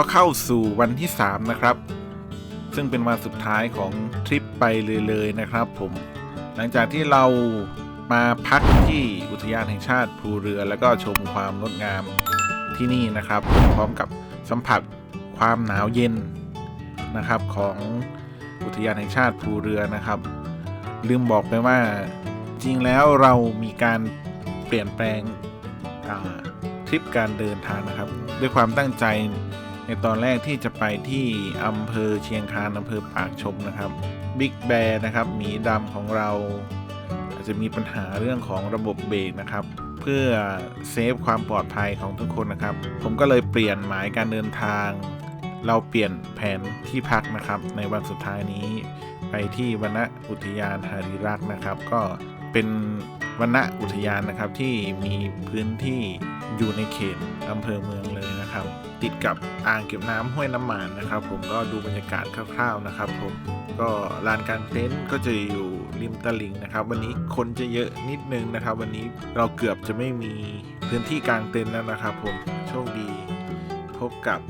ก็เข้าสู่วันที่ 3 นะครับ ซึ่งเป็นวันสุดท้ายของทริปไปเลยๆนะครับผม หลังจากที่เรามาพักที่อุทยานแห่งชาติภูเรือแล้วก็ชมความงดงามที่นี่นะครับ พร้อมกับสัมผัสความหนาวเย็นนะครับของอุทยานแห่งชาติภูเรือนะครับ ลืมบอกไปว่าจริงแล้วเรามีการเปลี่ยนแปลงทริปการเดินทางนะครับ ด้วยความตั้งใจ ในตอนแรกที่จะไปที่อำเภอเชียงคานอำเภอปากชมนะครับบิ๊กแบร์นะครับหมีดำของเราอาจจะมีปัญหาเรื่องของระบบเบรกนะครับ เพื่อเซฟความปลอดภัยของทุกคนนะครับ ผมก็เลยเปลี่ยนหมายการเดินทาง เราเปลี่ยนแผนที่พักนะครับ ในวันสุดท้ายนี้ ไปที่วนณอุทยานหาริรักษ์นะครับ ก็เป็นวนณอุทยานนะครับที่มีพื้นที่อยู่ในเขต อำเภอเมืองเลยนะครับ ติดกับอ่างเก็บน้ำห้วยน้ำหมานนะครับ ผมก็ดูบรรยากาศคร่าวๆนะครับ ผมก็ลานกลางเต็นท์ก็จะอยู่ริมตลิ่งนะครับ วันนี้คนจะเยอะนิดนึงนะครับ วันนี้เราเกือบจะไม่มีพื้นที่กลางเต็นท์แล้วนะครับ ผมโชคดีพบกับ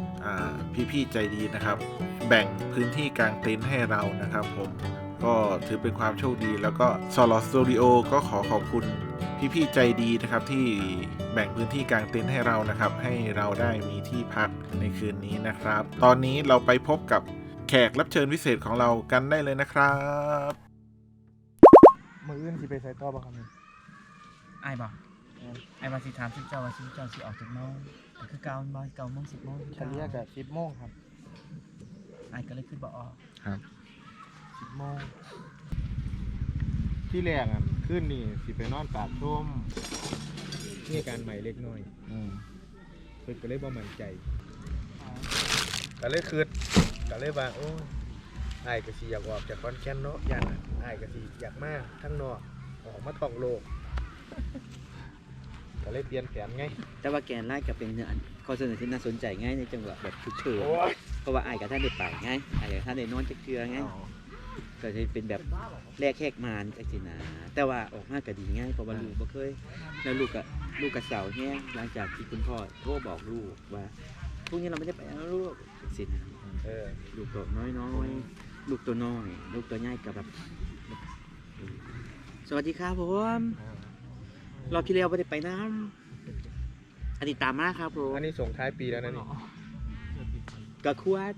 พี่ๆใจดีนะครับ แบ่งพื้นที่กลางเต็นท์ให้เรานะครับ ผมก็ถือเป็นความโชคดี แล้วก็ซอลสตูดิโอก็ขอขอบคุณ พี่ๆใจดีนะครับที่แบ่งพื้นที่กลางเต็นท์ให้เรานะครับ ให้เราได้มีที่พักในคืนนี้นะครับ ตอนนี้เราไปพบกับแขกรับเชิญพิเศษของเรากันได้เลยนะครับ มืออื่นสิไปใส่ต่อบ่ครับนี่ไอ้ายบอกไอ้ายมาสิถามสิเจ้าว่าสิเจ้าสิออกจากโมงก็คือเก้าโมงเก้าโมงสิบโมงเฉลี่ยกับสิบโมงครับไอ้ายก็เลยขึ้นบอกออกสิบโมงที่แรกอะ ขึ้นนี่สิไปนอนปากชมมีอาการใหม่เล็กน้อยเพิ่นก็เลยบ่มั่นใจก็เลยคืดก็เลยว่าโอ้ยอ้ายก็สิอยากออกจากคอนแก่นเนาะย่านน่ะอ้ายก็สิอยากมาทั้งนอกออกมาท่องโลกก็เลยเปลี่ยนแผนไงแต่ว่าแกนไล่กับเป็นเนื้ออันข้อเสนอที่น่าสนใจง่ายในจังหวะแบบฉุกเฉินโอ้ยเพราะว่าอายกับท่านได้ไปง่ายอายกับท่านได้นอนจักเทือง่าย ก็จะเป็นแบบแรกแหกมานจักสินะแต่ว่าออกมาก็ดีง่ายเพราะว่าลูกบ่เคย แล้วลูกกับลูกกับเสาแห้งหลังจากที่คุณพ่อโทรบอกลูกว่าพรุ่งนี้เราไม่ได้ไปแล้วลูกจังสินะเออลูกตัวน้อยน้อยๆลูกตัวน้อยลูกตัวใหญ่กับแบบสวัสดีครับผมรอบที่แล้วไม่ได้ไปน้ำอันนี้ตามมาครับผมอันนี้ส่งท้ายปีแล้วนะนี่ก็ควร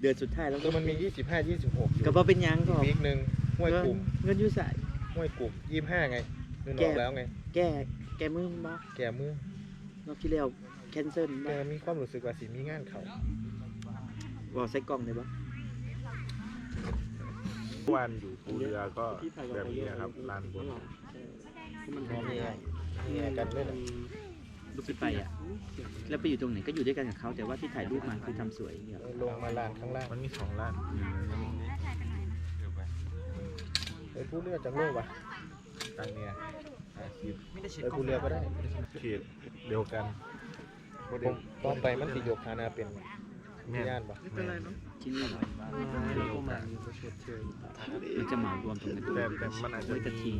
เดือนสุดท้ายแล้วคือมันมี25 26อยู่ก็บ่เป็นหยังก็อีกวีคหนึ่งห้วยกลุ่มเงินอยู่ใส่ ห้วยกลุ่ม25ไงเงินอแก้ อกแล้วไง แก้แก้มือบ่แก่มือรอบที่แล้วแคนเซิลแกบ่มีความรู้สึกว่าสิมีงานเขาบ่ใส่กล่องได้บ่วันอยู่ภูเรือก็แบบนี้นะครับลานบนเนี่ยเนี่ยกันเลยนะ ลูกสิไปอะ แล้วไปอยู่ตรงไหนก็อยู่ด้วยกันกับเขาแต่ว่าที่ถ่ายรูปมาคือทำสวยอย่างเดียวลงมาลานข้างล่างมันมีสองล้านไปผู้เรือจากโลกวะทางเนี้ยอาชีพไปผู้เรือก็ได้เขตเดียวกันผมต่อไปมันสิยกฐานะเป็นแม่ย่านปะที่นี่เดียวกันมันจะเหมารวมตรงกันแต่แต่มันอาจจะไว้กระมีทิง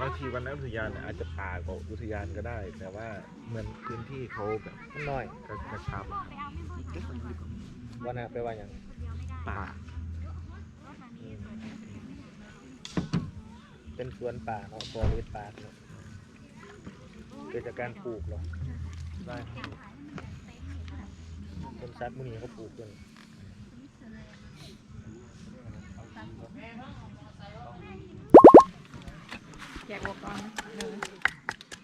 บางทีวันนั้นอุทยานอาจจะป่ากว่าอุทยานก็ได้ แต่ว่าเหมือนพื้นที่เขาแบบมันน้อยกระกระชับอะวันน่ะไปว่าอย่างป่าอืมเป็นสวนป่าเนาะฟอเรสป่าเนาะเกิดจากการปลูกเหรอได้ครับต้นซัดมุนีเขาปลูกกันแจกอุปกรณ์นะเออ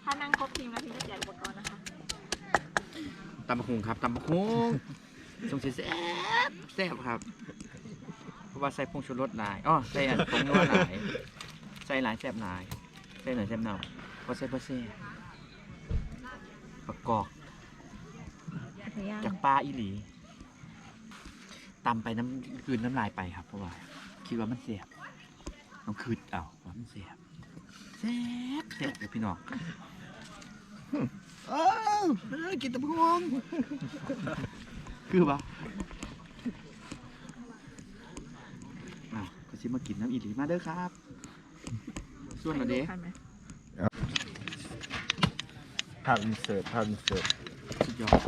ถ้านั่งครบทีมแล้วพี่จะแจกอุปกรณ์นะคะ ตำบักหุงครับตำบักหุงสงสัยแซ่บแซ่บครับ เพราะว่าใส่ผงชูรสหลายอ๋อใส่อันผงนัวหลายใส่หลายแซ่บหลายใส่หน่อยแซ่บหน่อยพอใส่พอแซ่บประกอบจากปลาอีหลีตำไปน้ำคืนน้ำลายไปครับ เพราะว่า คิดว่ามันแซ่บต้องคืดเอาว่ามันแซ่บ แซ่บแซ่บเดี๋ยวพี่น้องเออเออกินตะพวงคือปะอ้าวก็ชิมากินน้ำอีหลีมาเด้อครับ ส่วนเหรอเด้ทันไหมภาพอินเสิร์ตภาพอินเสิร์ตสุดยอด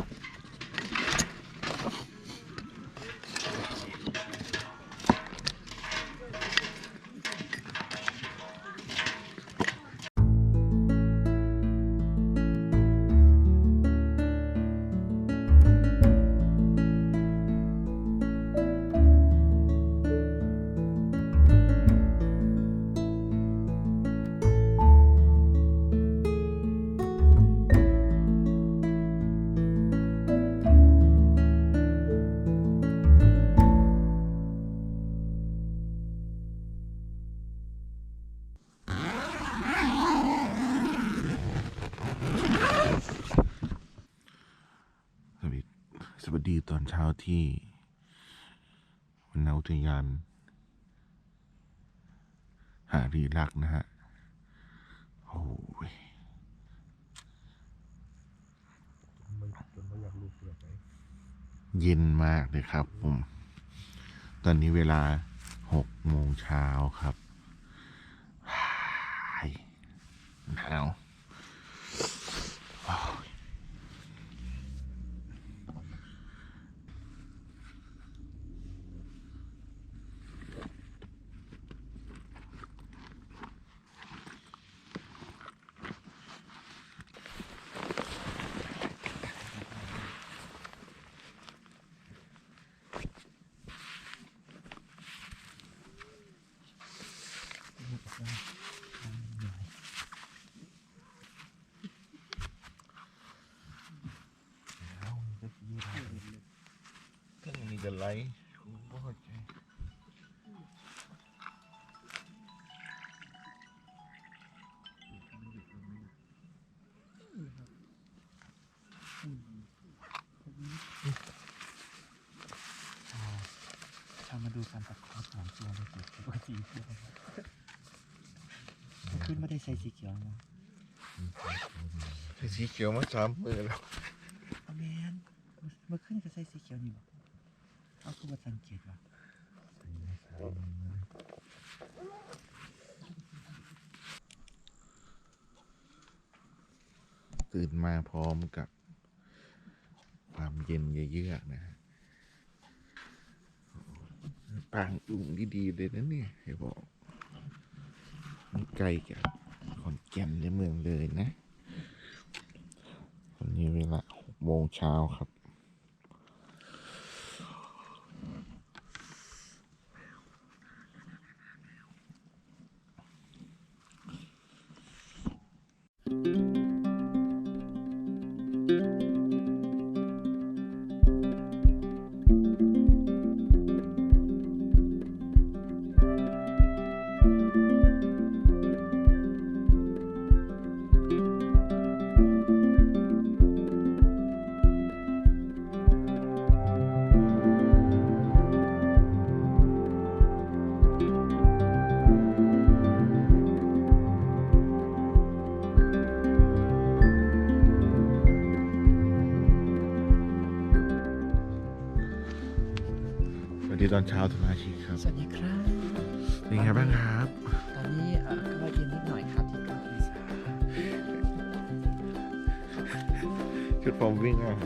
ที่วันนาอุทยานหารีลักนะฮะ โอ้ยเย็นมากเลยครับผม ตอนนี้เวลาหกโมงเช้าครับหนาว ก็มีแต่ไลท์ผมก็เข้าใจชามาดูการตัดคอสองตัวเลยสิปกติตัวขึ้นไม่ได้ใส่สีเขียวนะสีเขียวมาสามมือแล้วเอาแมนเมื่อขึ้นก็ใส่สีเขียวนี่บ่ เอาคือว่าสังเกตว่าตื่นมาพร้อมกับความเย็นเยือกนะฮะปางอุ่งดีๆเลยนะเนี่ยให้บอกมันไกลจากขอนแก่นในเมืองเลยนะ วันนี้เวลาหกโมงเช้าครับ ตอนเช้าสมาชิกครับสวัสดีครับ เป็นไงบ้างครับ ตอนนี้เอ่อก็เย็นนิดหน่อยครับที่เก้าองศา ชุดฟอร์มวิ่งอะ